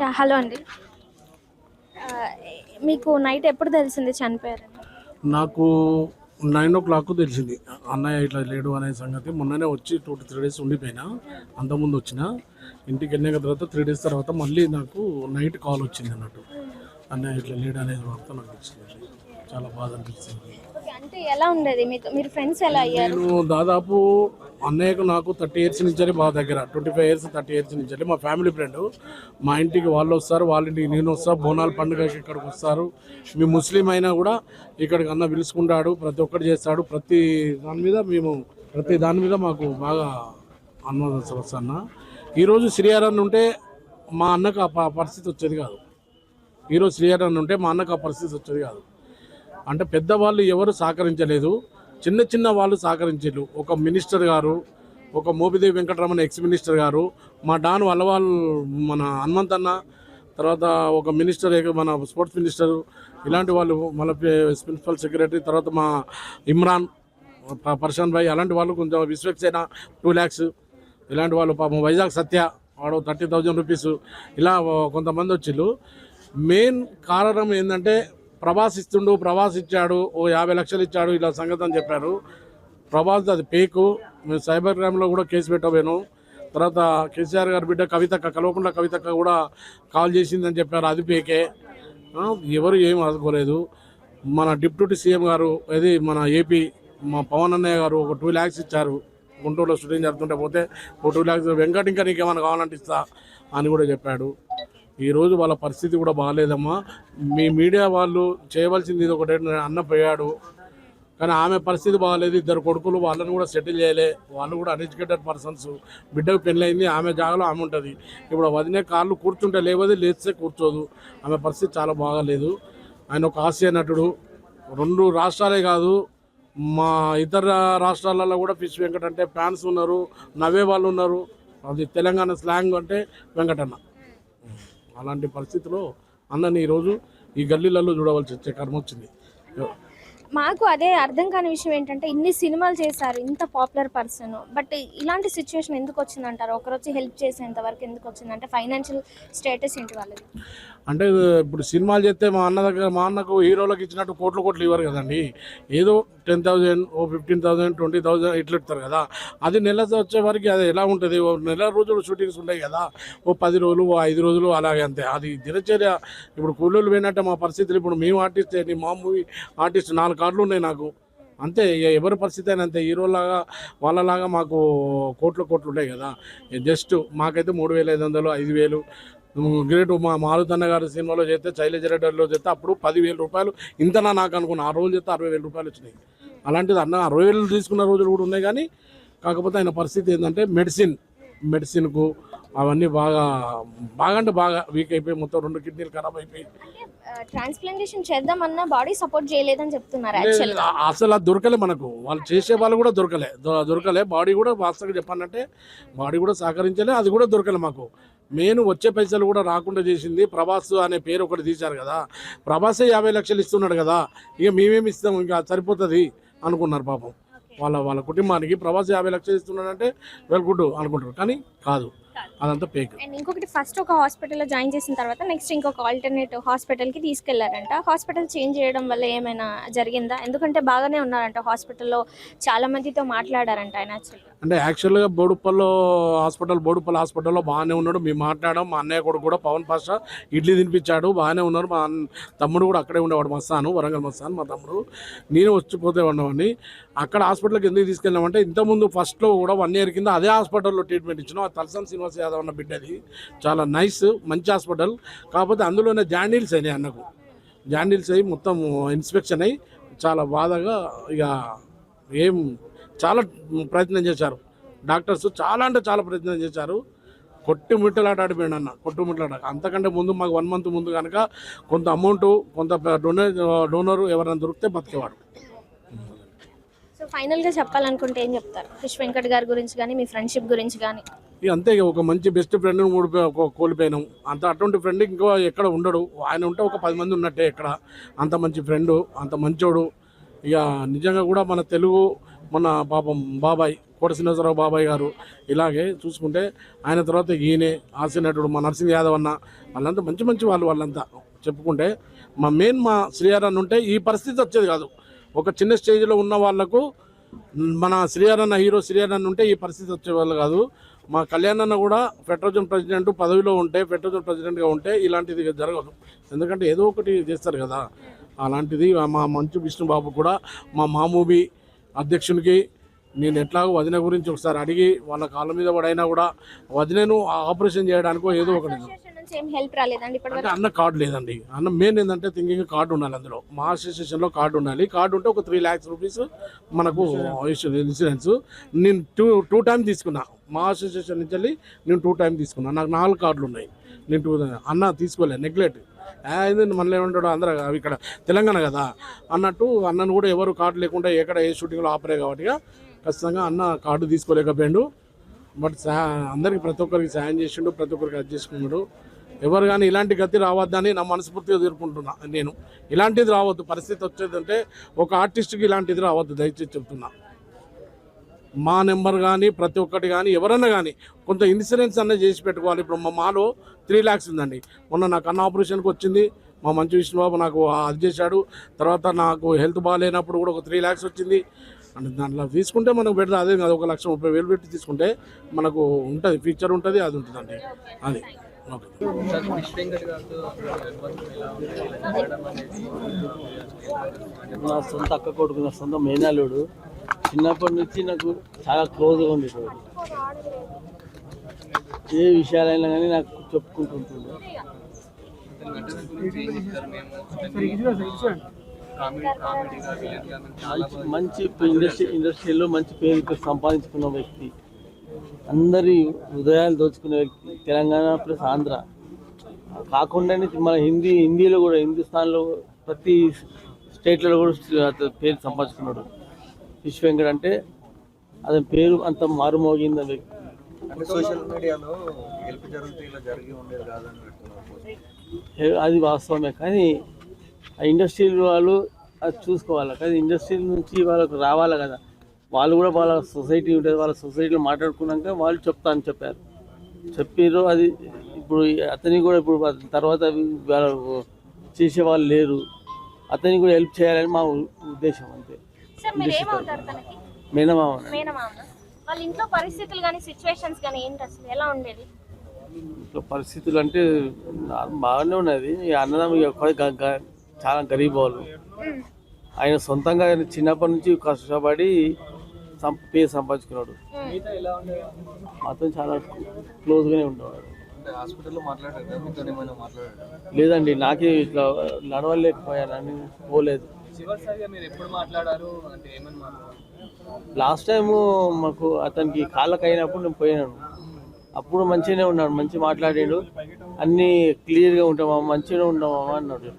Yeah, hello అండి. మీకు night ఎప్పుడు తెలిసింది చనిపోయారు నాకు నైన్ ఓ క్లాక్ తెలిసింది. అన్నయ్య ఇట్లా లేడు అనే సంగతి. మొన్ననే వచ్చి టూ టు త్రీ డేస్ ఉండిపోయినా. అంతకుముందు వచ్చిన. ఇంటికి వెళ్ళిన తర్వాత త్రీ డేస్ తర్వాత మళ్ళీ నాకు నైట్ కాల్ వచ్చింది అన్నట్టు. అన్నయ్య ఇట్లా లేడు అనేది వార్త నాకు వచ్చింది చాలా బాధ అనిపించింది అంటే ఎలా ఉండేది? మీకు మీరు ఫ్రెండ్స్ ఎలా అయ్యారు? నేను దాదాపు అన్నయ్యకు నాకు థర్టీ ఇయర్స్ నుంచి బాగా దగ్గర twenty five years thirty years నుంచి మా ఫ్యామిలీ ఫ్రెండ్ మా ఇంటికి వాళ్ళు వస్తారు వాళ్ళ ఇంటికి నేను వస్తా బోనాల పండుగకి ఇక్కడికి వస్తారు. మీ ముస్లిం అయినా కూడా ఇక్కడికి అన్న పిలుచుకుంటాడు ప్రతి ఒక్కటి చేస్తాడు. ప్రతి దాని మీద మేము ప్రతి దాని మీద మాకు బాగా అనుమానం వస్తాన్న ఈరోజు శ్రీహరన్ ఉంటే మా అన్నకు ఆ పరిస్థితి వచ్చేది కాదు. ఈరోజు శ్రీహరన్ ఉంటే మా అన్నకు ఆ పరిస్థితి వచ్చేది కాదు. అంటే పెద్దవాళ్ళు ఎవరు సహకరించలేదు. చిన్న చిన్న వాళ్ళు సహకరించారు ఒక మినిస్టర్ గారు ఒక మోపిదేవి వెంకటరమణ ఎక్స్ మినిస్టర్ గారు మా డాన్ వల్లవాల్ మన హనుమంత్ అన్న తర్వాత ఒక మినిస్టర్ మన స్పోర్ట్స్ మినిస్టర్ ఇలాంటి వాళ్ళు మన ప్రిన్సిపల్ సెక్రటరీ తర్వాత మా ఇమ్రాన్ ప- భాయ్ అలాంటి వాళ్ళు కొంచెం విశ్వక్సేన టూ ల్యాక్స్ ఇలాంటి వాళ్ళు పాపం వైజాగ్ సత్య వాడు థర్టీ థౌజండ్ రూపీస్ ఇలా కొంతమంది వచ్చిళ్ళు. మెయిన్ కారణం ఏంటంటే ప్రభాస్ ఇస్తుండు ప్రభాస్ ఇచ్చాడు ఓ యాభై లక్షలు ఇచ్చాడు ఇలా సంగతి అని చెప్పారు. ప్రభాస్ అది పేకు. మేము సైబర్ క్రైమ్లో కూడా కేసు పెట్టబోయాను. తర్వాత కేసీఆర్ గారి బిడ్డ కవితక్క కలవకుండా కవితక్క కూడా కాల్ చేసిందని చెప్పారు. అది పేకే. ఎవరు ఏం ఆదుకోలేదు మన డిప్యూటీ సీఎం గారు అది మన ఏపీ మా పవన్ అన్నయ్య గారు ఒక టూ ల్యాక్స్ ఇచ్చారు. గుంటూరులో షూటింగ్ జరుగుతుంటే పోతే ఒక టూ ల్యాక్స్. వెంకట్ ఇంకా నీకేమైనా కావాలంటే ఇస్తా అని కూడా చెప్పాడు. ఈరోజు వాళ్ళ పరిస్థితి కూడా బాగాలేదమ్మా. మీ మీడియా వాళ్ళు చేయవలసింది ఇది ఒకటే అన్న పోయాడు. కానీ ఆమె పరిస్థితి బాగాలేదు ఇద్దరు కొడుకులు వాళ్ళని కూడా సెటిల్ చేయలే. వాళ్ళు కూడా అన్ఎడ్యుకేటెడ్ పర్సన్స్ బిడ్డకు పెళ్ళయింది ఆమె జాగాలో ఆమె ఉంటుంది. ఇప్పుడు వదినే కాళ్ళు కూర్చుంటే లేవది లేస్తే కూర్చోదు. ఆమె పరిస్థితి చాలా బాగాలేదు. ఆయన ఒక హాస్య నటుడు. రెండు రాష్ట్రాలే కాదు మా ఇతర రాష్ట్రాలలో కూడా ఫిష్ వెంకట అంటే ఫ్యాన్స్ ఉన్నారు నవ్వే వాళ్ళు ఉన్నారు. అది తెలంగాణ స్లాంగ్ అంటే వెంకటన్న. అలాంటి పరిస్థితిలో అన్నని ఈరోజు ఈ గల్లీలలో చూడవలసి వచ్చే కర్మ వచ్చింది. మాకు అదే అర్థం కాని విషయం ఏంటంటే ఇన్ని సినిమాలు చేశారు ఇంత పాపులర్ పర్సన్. బట్ ఇలాంటి సిచ్యువేషన్ ఎందుకు వచ్చిందంటారు? ఒకరు వచ్చి హెల్ప్ చేసేంత వరకు ఎందుకు వచ్చిందంటే ఫైనాన్షియల్ స్టేటస్ ఏంటి వాళ్ళది? అంటే ఇప్పుడు సినిమాలు చేస్తే మా అన్న దగ్గర మా అన్నకు హీరోలకు ఇచ్చినట్టు కోట్లు కోట్లు ఇవ్వరు కదండి. ఏదో టెన్ థౌజండ్ ఓ ఫిఫ్టీన్ థౌజండ్ ట్వంటీ థౌజండ్ ఇట్లా ఇస్తారు కదా. అది నెల వచ్చే వరకు అది ఎలా ఉంటుంది? ఓ నెల రోజులు షూటింగ్స్ ఉంటాయి కదా. ఓ పది రోజులు ఓ ఐదు రోజులు అలాగే అంతే. అది దినచర్య. ఇప్పుడు కూలీలు పోయినట్టే మా పరిస్థితులు. ఇప్పుడు మేము ఆర్టిస్ట్ మా మూవీ ఆర్టిస్ట్ నాలుగు కార్డులు ఉన్నాయి నాకు. అంతే. ఎవరి పరిస్థితి అయినా అంతే. హీరోలాగా వాళ్ళలాగా మాకు కోట్లు కోట్లు ఉంటాయి కదా. జస్ట్ మాకైతే మూడు వేల ఐదు వందలు ఐదు వేలు గ్రేట్ మా మారుతన్న గారి సినిమాలో చేస్తే శైలజ రెడ్డిలో చేస్తే అప్పుడు పదివేల రూపాయలు ఇంతనా నాకు అనుకున్నా. ఆ రోజు చేస్తే అరవై వేల రూపాయలు వచ్చినాయి. అలాంటిది అన్న అరవై వేలు తీసుకున్న రోజులు కూడా ఉన్నాయి కానీ కాకపోతే ఆయన పరిస్థితి ఏంటంటే మెడిసిన్ మెడిసిన్కు అవన్నీ బాగా బాగా అంటే బాగా వీక్ అయిపోయి మొత్తం రెండు కిడ్నీలు ఖరాబ్ అయిపోయి. ట్రాన్స్ప్లాంటేషన్ చేద్దామన్నా బాడీ సపోర్ట్ చేయలేదని చెప్తున్నారు అసలు అది దొరకలే మనకు. వాళ్ళు చేసే వాళ్ళు కూడా దొరకలే. దొరకలే. బాడీ కూడా వాస్తవంగా చెప్పాలంటే బాడీ కూడా సహకరించలే. అది కూడా దొరకలే మాకు. మెయిన్ వచ్చే పైసలు కూడా రాకుండా చేసింది ప్రభాస్ అనే పేరు ఒకటి తీశారు కదా. ప్రభాసే యాభై లక్షలు ఇస్తున్నాడు కదా. ఇక మేమేమి ఇస్తాం? ఇంకా సరిపోతుంది అనుకున్నారు పాపం. వాళ్ళ వాళ్ళ కుటుంబానికి ప్రభాస్ యాభై లక్షలు ఇస్తున్నాడంటే వెల్ గుడ్ అనుకుంటారు. కానీ కాదు. అదంతా పేక్ అండ్ ఇంకొకటి ఫస్ట్ ఒక హాస్పిటల్లో జాయిన్ చేసిన తర్వాత నెక్స్ట్ ఇంకొక ఆల్టర్నేట్ హాస్పిటల్కి తీసుకెళ్ళారంట. హాస్పిటల్ చేంజ్ చేయడం వల్ల ఏమైనా జరిగిందా? ఎందుకంటే బాగానే ఉన్నారంట హాస్పిటల్లో చాలా మందితో మాట్లాడారంట ఆయన అంటే యాక్చువల్గా బోడుప్పల్లో హాస్పిటల్ బోడుప్పల్ హాస్పిటల్లో బాగానే ఉన్నాడు. మేము మాట్లాడాం. మా అన్నయ్య కొడుకు కూడా పవన్ పాషా ఇడ్లీ తినిపించాడు. బాగానే ఉన్నారు. మా తమ్ముడు కూడా అక్కడే ఉండేవాడు. మస్తాను వరంగల్ మస్తాను మా తమ్ముడు. నేను వచ్చిపోతే ఉండేవాడిని అక్కడ హాస్పిటల్కి ఎందుకు తీసుకెళ్ళామంటే ఇంతకుముందు ఫస్ట్లో కూడా వన్ ఇయర్ కింద అదే హాస్పిటల్లో ట్రీట్మెంట్ ఇచ్చినాం. ఆ తలసాని శ్రీనివాస్ యాదవ్ అన్న బిడ్డది చాలా నైస్ మంచి హాస్పిటల్. కాకపోతే అందులోనే జాండీల్స్ అయినాయి అన్నకు. జాండీల్స్ అయ్యి మొత్తం ఇన్స్పెక్షన్ అయ్యి చాలా బాధగా ఇక ఏం చాలా ప్రయత్నం చేశారు. డాక్టర్స్ చాలా అంటే చాలా ప్రయత్నం చేశారు. కొట్టి ముట్టలాట ఆడిపోయాడు అన్న కొట్టు ముట్టలాట. అంతకంటే ముందు మాకు వన్ మంత్ ముందు కనుక కొంత అమౌంట్ కొంత డొనేర్ డోనరు ఎవరైనా దొరికితే బతికేవాడు సో ఫైనల్గా చెప్పాలనుకుంటే ఏం చెప్తారు? కృష్ వెంకట్ గారి గురించి కానీ మీ ఫ్రెండ్షిప్ గురించి కానీ? ఇక అంతే ఇక ఒక మంచి బెస్ట్ ఫ్రెండ్ మూడు కోల్పోయినాం. అంత అటువంటి ఫ్రెండ్ ఇంకో ఎక్కడ ఉండడు. ఆయన ఉంటే ఒక పది మంది ఉన్నట్టే ఇక్కడ. అంత మంచి ఫ్రెండు అంత మంచోడు. ఇక నిజంగా కూడా మన తెలుగు మన పాపం బాబాయ్ కోట శ్రీనివాసరావు బాబాయ్ గారు ఇలాగే చూసుకుంటే ఆయన తర్వాత ఈయనే ఆసినటుడు మా నరసింహ యాదవ్ అన్న వాళ్ళంతా మంచి మంచి వాళ్ళు వాళ్ళంతా. చెప్పుకుంటే మా మెయిన్ మా శ్రీహరన్ ఉంటే ఈ పరిస్థితి వచ్చేది కాదు. ఒక చిన్న స్టేజ్లో ఉన్న వాళ్ళకు మన శ్రీహరన్న హీరో శ్రీహరన్ ఉంటే ఈ పరిస్థితి వచ్చేవాళ్ళు కాదు. మా కళ్యాణ్ అన్న కూడా పెట్రోజన్ ప్రెసిడెంట్ పదవిలో ఉంటే పెట్రోజన్ ప్రెసిడెంట్గా ఉంటే ఇలాంటిది జరగదు. ఎందుకంటే ఏదో ఒకటి చేస్తారు కదా. అలాంటిది మా మంచు విష్ణుబాబు కూడా మా మామూబి అధ్యక్షునికి నేను ఎట్లాగో వదిన గురించి ఒకసారి అడిగి వాళ్ళ కాళ్ళ మీద పడైనా కూడా వదినను ఆపరేషన్ చేయడానికో ఏదో ఒకటి అసోసియేషన్ నుంచి ఏం హెల్ప్ రాలేదండి అంటే ఇప్పటివరకు అన్న కార్డు లేదండి. అన్న మెయిన్ ఏంటంటే థింకింగ్ కార్డు ఉండాలి అందులో. మా అసోసియేషన్లో కార్డు ఉండాలి. కార్డు ఉంటే ఒక త్రీ ల్యాక్స్ రూపీస్ మనకు ఇన్సూరెన్స్. నేను టూ టూ టైం తీసుకున్నా. మా అసోసియేషన్ నుంచి వెళ్ళి నేను టూ టైం తీసుకున్నాను నాకు నాలుగు కార్డులు ఉన్నాయి. నేను టూ అన్న తీసుకోలేదు నెగ్లెక్ట్ ఏంది మనలో ఏమంటాడు? అందరూ అవి ఇక్కడ తెలంగాణ కదా. అన్నట్టు అన్నను కూడా ఎవరు కార్డు లేకుండా ఎక్కడ ఏ షూటింగ్లో ఆపరే కాబట్టి ఖచ్చితంగా అన్న కార్డు తీసుకోలేకపోయాడు. బట్ అందరికి ప్రతి ఒక్కరికి సాయం చేసిండు ప్రతి ఒక్కరికి అది చేసుకున్నాడు. ఎవరు కానీ ఇలాంటి గతి రావద్దని నా మనస్ఫూర్తిగా తీర్పుకుంటున్నా నేను. ఇలాంటిది రావద్దు. పరిస్థితి వచ్చేదంటే ఒక ఆర్టిస్ట్కి ఇలాంటిది రావద్దు దయచేసి చెప్తున్నా. మా నెంబర్ కానీ ప్రతి ఒక్కటి కానీ ఎవరన్నా కానీ కొంత ఇన్సూరెన్స్ అన్నది చేసి పెట్టుకోవాలి. ఇప్పుడు మా మాలో త్రీ ల్యాక్స్ ఉందండి. మొన్న నాకు అన్న ఆపరేషన్కి వచ్చింది. మా మంచు విష్ణుబాబు నాకు అది చేశాడు. తర్వాత నాకు హెల్త్ బాగాలేనప్పుడు కూడా ఒక త్రీ ల్యాక్స్ వచ్చింది. అంటే దాంట్లో తీసుకుంటే మనకు బెటర్. అదే కాదు ఒక లక్ష ముప్పై వేలు పెట్టి తీసుకుంటే మనకు ఉంటుంది. ఫీచర్ ఉంటుంది అది ఉంటుందండి. అది. నా సొంత అక్క కొడుకు నా సొంత మేనల్లుడు. చిన్నప్పటి నుంచి నాకు చాలా క్లోజ్గా ఉండేటోడు ఏ విషయాలైనా కానీ నాకు చెప్పుకుంటుంటుండే మంచి ఇండస్ట్రీ ఇండస్ట్రీలో మంచి పేరు సంపాదించుకున్న వ్యక్తి. అందరి హృదయాలు దోచుకునే వ్యక్తి. తెలంగాణ ప్లస్ ఆంధ్ర. కాకుండానే మన హిందీ హిందీలో కూడా హిందుస్థాన్లో ప్రతి స్టేట్లలో కూడా పేరు సంపాదించుకున్నాడు. విశ్వ వెంకట్ అంటే అతని పేరు అంత మారుమోగింది వ్యక్తి అంటే సోషల్ మీడియాలో గెలుపు జరిగితే ఇలా జరిగి ఉండేది కాదని పెడుతున్నారు ఏ- అది వాస్తవమే కానీ ఆ ఇండస్ట్రీ వాళ్ళు అది చూసుకోవాలి. కానీ ఇండస్ట్రీ నుంచి వాళ్ళకు రావాలి కదా. వాళ్ళు కూడా వాళ్ళ సొసైటీ ఉంటుంది వాళ్ళ సొసైటీలో మాట్లాడుకున్నాక వాళ్ళు చెప్తా అని చెప్పారు. చెప్పారు అది ఇప్పుడు అతనికి కూడా ఇప్పుడు అతని తర్వాత వాళ్ళు చేసే వాళ్ళు లేరు. అతనికి కూడా హెల్ప్ చేయాలని మా ఉద్దేశం అంతే. సార్ మీరు ఏమవుతారు తనకి? మేనమామ. మేనమామ వాళ్ళ ఇంట్లో పరిస్థితులు కానీ సిచ్యువేషన్స్ కానీ ఏంటి అసలు? ఎలా ఉండేది? ఇంట్లో పరిస్థితులు అంటే బాగానే ఉన్నది. అన్నదమ్మ చాలా గరీబ్ వాళ్ళు. ఆయన సొంతంగా ఆయన చిన్నప్పటి నుంచి కష్టపడి సం పేరు సంపాదించుకున్నాడు. అతను చాలా క్లోజ్గానే ఉండేవాడు. లేదండి నాకే ఇట్లా నడవలేకపోయానని పోలేదు. చివరిసారిగా మీరు ఎప్పుడు మాట్లాడారు? అంటే ఏమని మాట్లాడారు? లాస్ట్ టైం మాకు అతనికి కాళ్ళకి అయినప్పుడు నేను పోయినాను అప్పుడు మంచిగానే ఉన్నాడు మంచి మాట్లాడాడు. అన్నీ క్లియర్గా ఉంటామా మంచిగానే ఉంటామా అన్నాడు